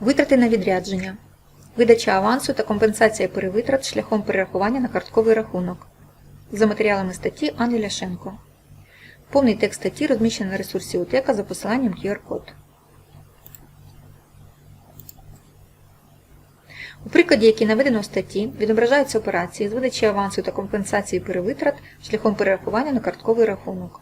Витрати на відрядження. Видача авансу та компенсація перевитрат шляхом перерахування на картковий рахунок. За матеріалами статті Анни Ляшенко. Повний текст статті розміщений на ресурсі УТЕКа за посиланням QR-код. У прикладі, який наведено в статті, відображаються операції з видачі авансу та компенсації перевитрат шляхом перерахування на картковий рахунок.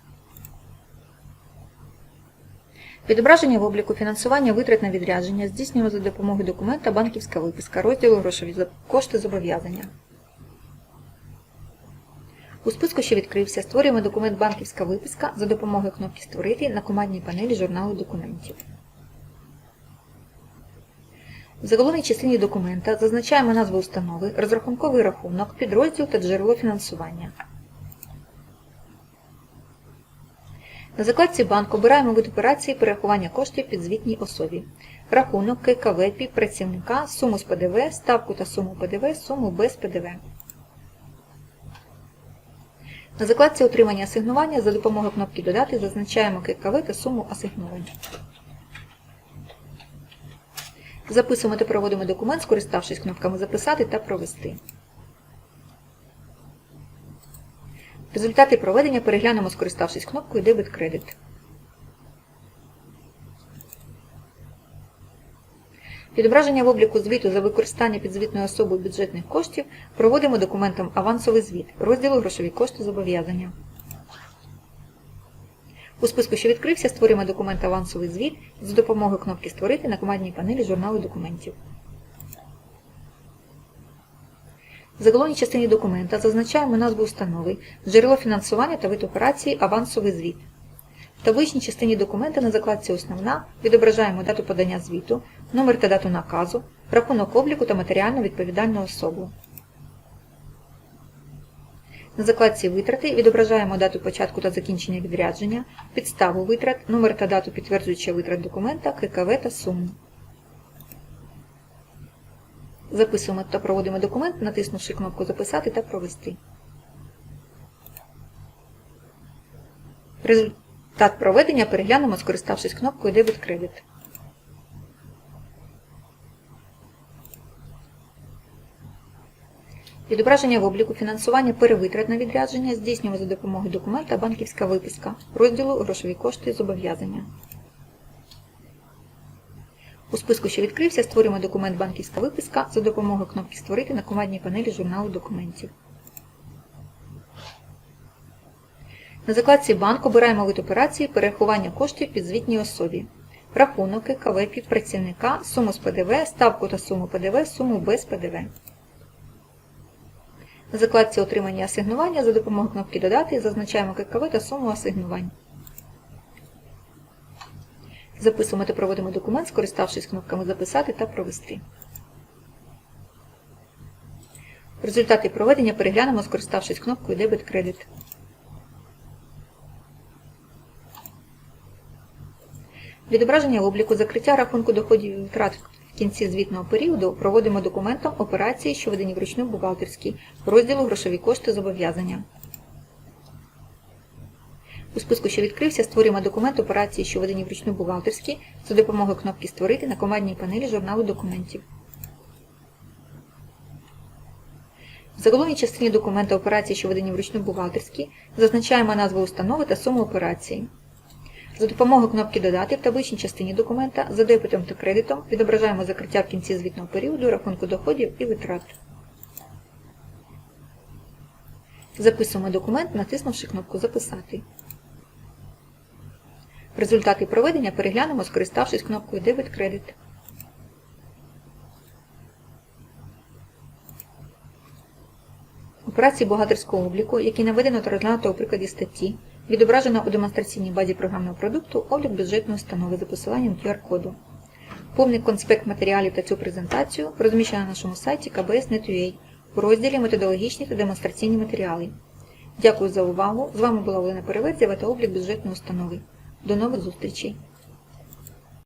Відображення в обліку фінансування витрат на відрядження здійснюємо за допомогою документа банківська виписка розділу грошові кошти зобов'язання. У списку, що відкрився, створюємо документ банківська виписка за допомогою кнопки Створити на командній панелі журналу документів. В заголовній частині документа зазначаємо назву установи, розрахунковий рахунок, підрозділ та джерело фінансування. На закладці банк обираємо вид операції перерахування коштів підзвітній особі. Рахунок, ККВ, працівника, суму з ПДВ, ставку та суму ПДВ, суму без ПДВ. На закладці отримання асигнування за допомогою кнопки Додати зазначаємо ККВ та суму асигнувань. Записуємо та проводимо документ, скориставшись кнопками Записати та Провести. Результати проведення переглянемо, скориставшись кнопкою Дебет кредит. Відображення в обліку звіту за використання підзвітною особою бюджетних коштів проводимо документом Авансовий звіт розділу Грошові кошти зобов'язання. У списку, що відкрився, створюємо документ Авансовий звіт за допомогою кнопки Створити на командній панелі журналу документів. В заголовній частині документа зазначаємо назву установи, джерело фінансування та вид операції Авансовий звіт. В табличній частині документа на закладці Основна відображаємо дату подання звіту, номер та дату наказу, рахунок обліку та матеріально відповідальну особу. На закладці Витрати відображаємо дату початку та закінчення відрядження, підставу витрат, номер та дату підтверджуючого витрат документа, ККВ та суму. Записуємо та проводимо документ, натиснувши кнопку Записати та Провести. Результат проведення переглянемо, скориставшись кнопкою Дебет кредит. Відображення в обліку фінансування перевитрат на відрядження здійснюємо за допомогою документа Банківська виписка розділу Грошові кошти зобов'язання. У списку, що відкрився, створюємо документ Банківська виписка за допомогою кнопки Створити на командній панелі журналу документів. На закладці Банк обираємо вид операції перерахування коштів підзвітній особі. Рахунок, КВ, підпрацівника, суму з ПДВ, ставку та суму ПДВ, суму без ПДВ. На закладці Отримання асигнування за допомогою кнопки Додати зазначаємо ККВ та суму асигнувань. Записуємо та проводимо документ, скориставшись кнопками Записати та Провести. Результати проведення переглянемо, скориставшись кнопкою Дебет кредит. Відображення обліку закриття рахунку доходів і витрат в кінці звітного періоду проводимо документом операції, що ведені вручну бухгалтерській, розділу Грошові кошти зобов'язання. У списку, що відкрився, створюємо документ операції, що ведені вручну бухгалтерській, за допомогою кнопки Створити на командній панелі журналу документів. В заголовній частині документа операції, що ведені вручну бухгалтерській, зазначаємо назву установи та суму операції. За допомогою кнопки Додати в табличній частині документа за дебетом та кредитом відображаємо закриття в кінці звітного періоду рахунку доходів і витрат. Записуємо документ, натиснувши кнопку Записати. Результати проведення переглянемо, скориставшись кнопкою Дебет кредит. Операції бухгалтерського обліку, які наведено та розглянуто у прикладі статті, відображено у демонстраційній базі програмного продукту облік бюджетної установи за посиланням QR-коду. Повний конспект матеріалів та цю презентацію розміщено на нашому сайті kbs.net.ua у розділі Методологічні та демонстраційні матеріали. Дякую за увагу! З вами була Олена Переверзєва та облік бюджетної установи. До нових зустрічей!